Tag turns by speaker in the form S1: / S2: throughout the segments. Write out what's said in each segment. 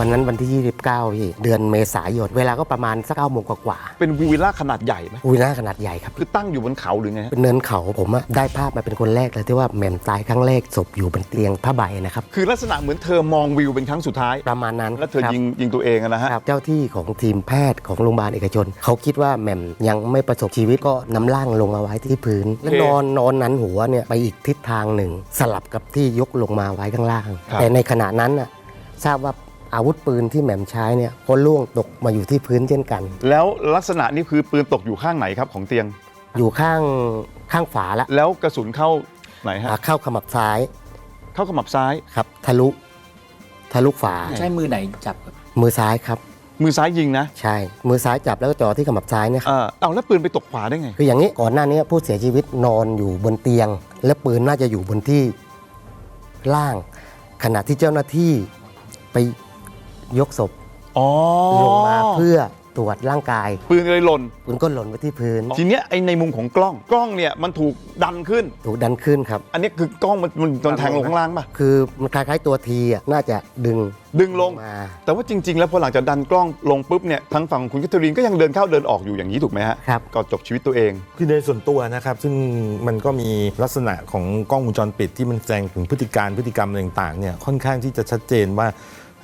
S1: วันนั้นวันที่ 29พี่เดือนเมษายนเวลาก็ประมาณสักเก้าโมงกว่า
S2: เป็นวิลล่าขนาดใหญ่ไหม
S1: ๆอุ้ยน่าขนาดใหญ่ครับ
S2: คือตั้งอยู่บนเขาหรือไงฮะ
S1: เป็นเนินเขาผมอะได้ภาพมาเป็นคนแรกเลยที่ว่าแหม่มตายครั้งแรกศพอยู่บนเตียงผ้าใบนะครับ
S2: คือลักษณะเหมือนเธอมองวิวเป็นครั้งสุดท้าย
S1: ประมาณนั้น
S2: แล้วเธอ
S1: ครับ
S2: ยิงยิงตัวเองอะนะฮะ
S1: ครับเจ้าที่ของทีมแพทย์ของโรงพยาบาลเอกชน เขาคิดว่าแหม่มยังไม่ประสบชีวิตก็นำร่างลงมาไว้ที่พื้น แล้วนอนนอนนั้นหัวเนี่ยไปอีกทิศทางหนึ่ง สลับกับที่ยกลงมาไว้ข้างล่าง
S2: ครับ
S1: แต่ในขณะนั้นน่ะทราบว่า อาวุธปืนที่แหม่มใช้เนี่ยก็ล่วงตกมาอยู่ที่พื้นเช่นกัน
S2: แล้วลักษณะนี้คือปืนตกอยู่ข้างไหนครับของเตียง
S1: อยู่ข้างข้างฝาละ
S2: แล้วกระสุนเข้าไหนฮะ
S1: อ่าเข้าขมับซ้าย
S2: เข้าขมับซ้าย
S1: ครับ ทะลุ ทะลุฝา
S3: ใช้มือไหนจับครับ
S1: มือซ้ายครับ
S2: มือซ้ายยิงนะ
S1: ใช่ มือซ้ายจับแล้วก็จ่อที่ขมับซ้ายเนี่ยครับ
S2: เออเอาแล้วปืนไปตกขวาได้ไง
S1: คืออย่างนี้ก่อนหน้านี้ผู้เสียชีวิตนอนอยู่บนเตียง และปืนน่าจะอยู่บนที่ล่าง ขณะที่เจ้าหน้าที่ไป ยกศพ
S2: อ๋อ
S1: ลงมาเพื่อตรวจร่างกาย
S2: ปืนเลยหล่น
S1: ปืนก็หล่นไปที่พื้น
S2: ทีเนี้ยไอในมุมของกล้องกล้องเนี่ยมันถูกดันขึ้น
S1: ถูกดันขึ้นครับ
S2: อันนี้คือกล้องมันมันโดนแทงลงข้างล่างป่ะ
S1: คือมันคล้ายๆตัวทีอะน่าจะดึง
S2: ดึงลง
S1: มา
S2: แต่ว่าจริง ๆ แล้วพอหลังจากดันกล้องลงปุ๊บเนี่ยทางฝั่งของคุณแคทเธอรีนก็ยังเดินเข้าเดินออกอยู่อย่างนี้ถูกไหมฮะ
S1: ครับ
S2: ก็จบชีวิตตัวเอง
S4: คือในส่วนตัวนะครับ ซึ่งมันก็มีลักษณะของกล้องวงจรปิดที่มันแสดงถึงพฤติการพฤติกรรมอะไรต่างๆเนี่ยค่อนข้างที่จะชัดเจนว่า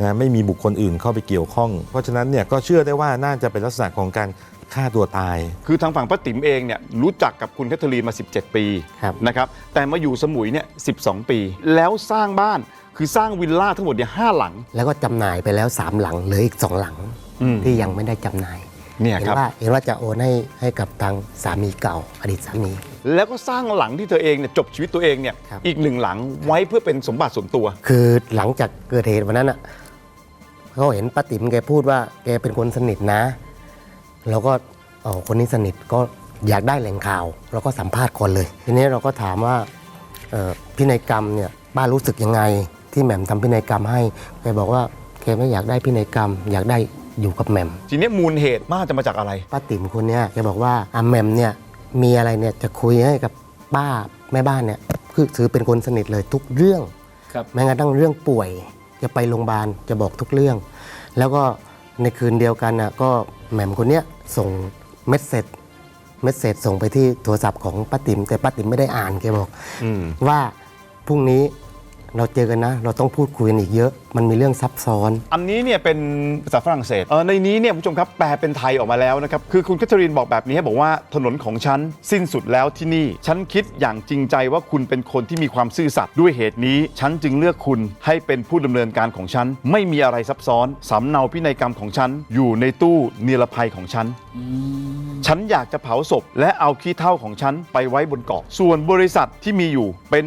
S4: นะไม่มีบุคคลอื่นเข้าไปเกี่ยวข้อง เพราะฉะนั้นเนี่ยก็เชื่อได้ว่าน่าจะเป็นลักษณะของการฆ่าตัวตาย
S2: คือทางฝั่งป้าติ๋มเองเนี่ยรู้จักกับคุณแคทเธอรีนมา 17 ปี
S1: ครับ
S2: นะครับแต่มาอยู่สมุยเนี่ย12 ปี แล้วสร้างบ้านคือสร้างวิลล่าทั้งหมดเนี่ยห้าหลัง
S1: แล้วก็จำหน่ายไปแล้วสามหลังเหลืออีกสองหลัง
S2: อืม
S1: ที่ยังไม่ได้จำหน่าย
S2: เนี่ย
S1: เห็น
S2: ครับ
S1: ว่าเห็นว่าจะโอนให้ให้กับทางสามีเก่าอดีตสามี
S2: แล้วก็สร้างหลังที่เธอเองเนี่ยจบชีวิตตัวเองเนี่ย
S1: ครับ
S2: อีกหนึ่งหลังไว้เพื่อเป็นสมบัติส่วนตัว
S1: คือหลังจากเกิดเหตุวันนั้นอะ เขาเห็นป้าติ๋มแกพูดว่าแกเป็นคนสนิทนะเราก็เออคนนี้สนิทก็อยากได้แหล่งข่าว เราก็สัมภาษณ์คนเลย ทีนี้เราก็ถามว่าเอ่อพินัยกรรมเนี่ยป้ารู้สึกยังไง ที่แหม่มทำพินัยกรรมให้แกบอกว่าแกไม่อยากได้พินัยกรรม อยากได้อยู่กับแหม่ม
S2: ทีเนี้ยมูลเหตุน่าจะมาจากอะไร
S1: ป้าติ๋มคนเนี้ยแกบอกว่าอาแหม่มเนี่ยมีอะไรเนี่ยจะคุยให้กับป้าแม่บ้านเนี่ยคือถือเป็นคนสนิทเลยทุกเรื่อง
S3: ครับ
S1: แม้กระทั่งเรื่องป่วย จะไปโรงพยาบาลจะบอกทุกเรื่อง แล้วก็ในคืนเดียวกันน่ะก็แหม่มคนเนี้ยส่งเมสเซจเมสเซจส่งไปที่โทรศัพท์ของป้าติ๋มแต่ป้าติ๋มไม่ได้อ่านแกบอก
S4: อืม
S1: ว่าพรุ่งนี้ เราเจอกันนะ เราต้องพูดคุยกันอีกเยอะ มันมีเรื่องซับซ้อน
S2: อันนี้เนี่ยเป็นภาษาฝรั่งเศสเออในนี้เนี่ยคุณผู้ชมครับแปลเป็นไทยออกมาแล้วนะครับ คือคุณแคทเธอรีนบอกแบบนี้บอกว่าถนนของฉันสิ้นสุดแล้วที่นี่ ฉันคิดอย่างจริงใจว่าคุณเป็นคนที่มีความซื่อสัตย์ด้วยเหตุนี้ ฉันจึงเลือกคุณให้เป็นผู้ดำเนินการของฉัน ไม่มีอะไรซับซ้อนสำเนาพินัยกรรมของฉันอยู่ในตู้นิรภัยของฉัน ฉันอยากจะเผาศพ และเอาขี้เท่าของฉันไปไว้บนเกาะ ส่วนบริษัทที่มีอยู่เป็น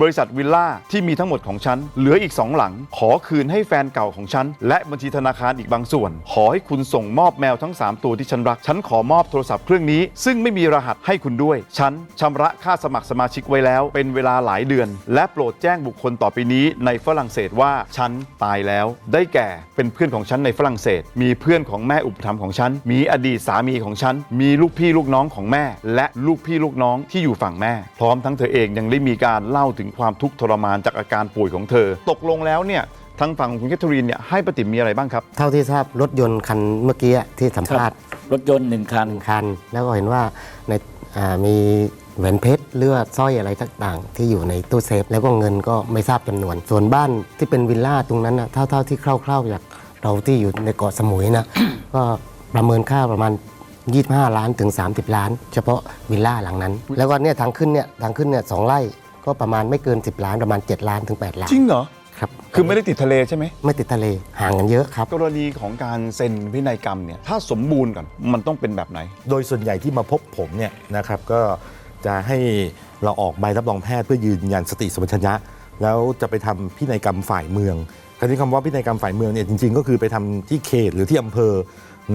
S2: บริษัทวิลล่าที่มีทั้งหมดของฉัน เหลืออีกสองหลัง ขอคืนให้แฟนเก่าของฉัน และบัญชีธนาคารอีกบางส่วน ขอให้คุณส่งมอบแมวทั้ง 3 ตัวที่ฉันรัก ฉันขอมอบโทรศัพท์เครื่องนี้ ซึ่งไม่มีรหัสให้คุณด้วย ฉันชำระค่าสมัครสมาชิกไว้แล้ว เป็นเวลาหลายเดือน และโปรดแจ้งบุคคลต่อไปนี้ ในฝรั่งเศสว่าฉันตายแล้ว ได้แก่เป็นเพื่อนของฉันในฝรั่งเศส มีเพื่อนของแม่อุปถัมภ์ของฉัน มีอดีตสามีของฉันมีลูกพี่ลูกน้องของแม่ และลูกพี่ลูกน้องที่อยู่ฝั่งแม่ พร้อมทั้งเธอเองยังได้มีการเล่าถึงความทุกข์ทรมานจากอาการป่วยของเธอ ตกลงแล้วเนี่ยทางฝั่งของคุณแคทเธอรีนเนี่ยให้ปฏิมมีอะไรบ้างครับ
S1: เท่าที่ทราบรถยนต์คันเมื่อกี้ที่สัมภาษณ์
S3: รถยนต์หนึ่งคัน
S1: หนึ่งคัน แล้วก็เห็นว่าในอ่ามีแหวนเพชรเลือดสร้อยอะไรต่างๆ ที่อยู่ในตู้เซฟ แล้วก็เงินก็ไม่ทราบจำนวน ส่วนบ้านที่เป็นวิลล่าตรงนั้นนะเท่าเท่าที่คร่าวๆจากเราที่อยู่ในเกาะสมุยนะ ก็ประเมินค่าประมาณ 25 ล้านถึง 30 ล้าน เฉพาะวิลล่าหลังนั้น แล้วก็เนี่ยทางขึ้นเนี่ยทางขึ้นเนี่ยสองไร่ก็ประมาณไม่เกิน 10 ล้านประมาณ 7 ล้านถึง 8 ล้าน
S2: จริงเหรอ
S1: ครับ
S2: คือไม่ได้ติดทะเลใช่ไหม
S1: ไม่ติดทะเลห่างกันเยอะครับ
S2: กรณีของการเซ็นพินัยกรรมเนี่ยถ้าสมบูรณ์ก่อนมันต้องเป็นแบบไหน
S4: โดยส่วนใหญ่ที่มาพบผมเนี่ยนะครับก็จะให้เราออกใบรับรองแพทย์เพื่อยืนยันสติสัมปชัญญะ แล้วจะไปทำพินัยกรรมฝ่ายเมืองคราวนี้คำว่าพินัยกรรมฝ่ายเมืองเนี่ยจริงๆ ก็คือไปทำที่เขตหรือที่อำเภอ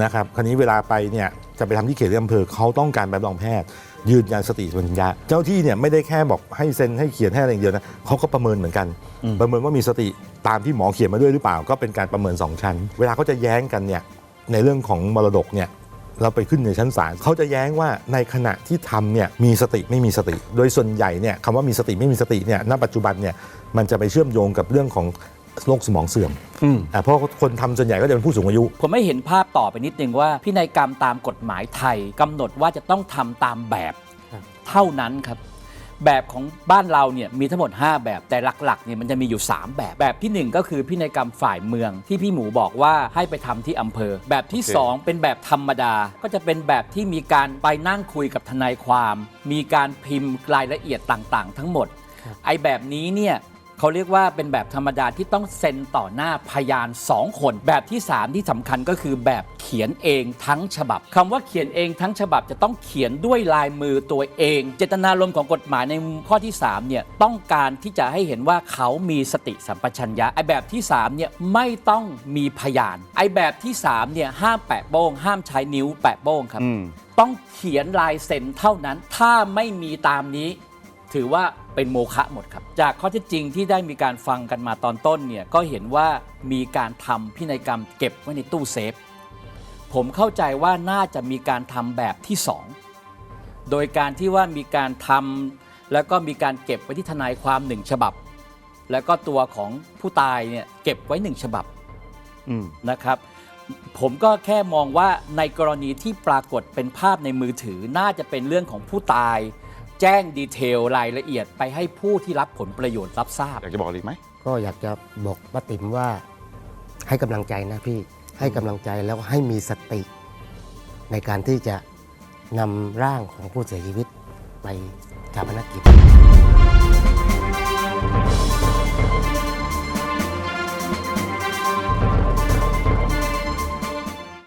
S4: นะครับคราวนี้เวลาไปเนี่ยจะไปทำที่เขตหรืออำเภอเขาต้องการใบรับรองแพทย์ ยืนยันสติสัมปชัญญะเจ้าที่เนี่ยไม่ได้แค่บอกให้เซ็นให้เขียนให้อะไรอย่างเดียวนะเขาก็ประเมินเหมือนกัน ประเมินว่ามีสติตามที่หมอเขียนมาด้วยหรือเปล่า ก็เป็นการประเมินสองชั้น เวลาเขาจะแย้งกันเนี่ยในเรื่องของมรดกเนี่ยเราไปขึ้นในชั้นศาลเขาจะแย้งว่าในขณะที่ทำเนี่ยมีสติไม่มีสติ โดยส่วนใหญ่เนี่ยคำว่ามีสติไม่มีสติเนี่ยณปัจจุบันเนี่ยมันจะไปเชื่อมโยงกับเรื่องของ โรคสมองเสื่อม
S2: อืม
S4: อ่าเพราะคนทำส่วนใหญ่ก็จะเป็นผู้สูงอายุ
S3: ผมไม่เห็นภาพต่อไปนิดนึงว่า พินัยกรรมตามกฎหมายไทยกำหนดว่าจะต้องทำตามแบบ
S1: ครับ
S3: เท่านั้นครับ แบบของบ้านเราเนี่ยมีทั้งหมด 5 แบบแต่หลักๆเนี่ยมันจะมีอยู่ 3 แบบแบบทีหนึ่1 ก็คือพินัยกรรมฝ่ายเมืองที่พี่หมูบอกว่าให้ไปทำที่อำเภอ แบบที่
S2: โอเค
S3: 2เป็นแบบธรรมดา ก็จะเป็นแบบที่มีการไปนั่งคุยกับทนายความ มีการพิมพ์รายละเอียดต่างๆ ทั้งหมดไอ้แบบนี้เนี่ย เขาเรียกว่าเป็นแบบธรรมดาที่ต้องเซ็นต่อหน้าพยาน 2 คน แบบที่ 3 ที่สำคัญก็คือแบบเขียนเองทั้งฉบับคำว่าเขียนเองทั้งฉบับจะต้องเขียนด้วยลายมือตัวเอง เจตนารมณ์ของกฎหมายในข้อที่3เนี่ยต้องการที่จะให้เห็นว่าเขามีสติสัมปชัญญะไอ้แบบที่3เนี่ยไม่ต้องมีพยาน ไอ้แบบที่3เนี่ยห้ามแปะโป้งห้ามใช้นิ้วแปะโป้งครับ
S2: อืม
S3: ต้องเขียนลายเซ็นเท่านั้น ถ้าไม่มีตามนี้ ถือว่า เป็นโมฆะหมดครับ จากข้อเท็จจริงที่ได้มีการฟังกันมาตอนต้นเนี่ยก็เห็นว่ามีการทำพินัยกรรมเก็บไว้ในตู้เซฟ ผมเข้าใจว่าน่าจะมีการทำแบบที่ 2 โดยการที่ว่ามีการทำแล้วก็มีการเก็บไว้ที่ทนายความหนึ่งฉบับ แล้วก็ตัวของผู้ตายเนี่ยเก็บไว้หนึ่งฉบับ
S2: อืม
S3: นะครับ ผมก็แค่มองว่าในกรณีที่ปรากฏเป็นภาพในมือถือน่าจะเป็นเรื่องของผู้ตาย แจ้งดีเทลรายละเอียดไปให้ผู้ที่รับผลประโยชน์รับทราบ
S2: อยากจะบอกอะไรอีกไหม
S1: ก็อยากจะบอกป้าติ๋มว่าให้กำลังใจนะพี่ให้กำลังใจแล้วให้มีสติ ในการที่จะนำร่างของผู้เสียชีวิตไปชาปนกิจ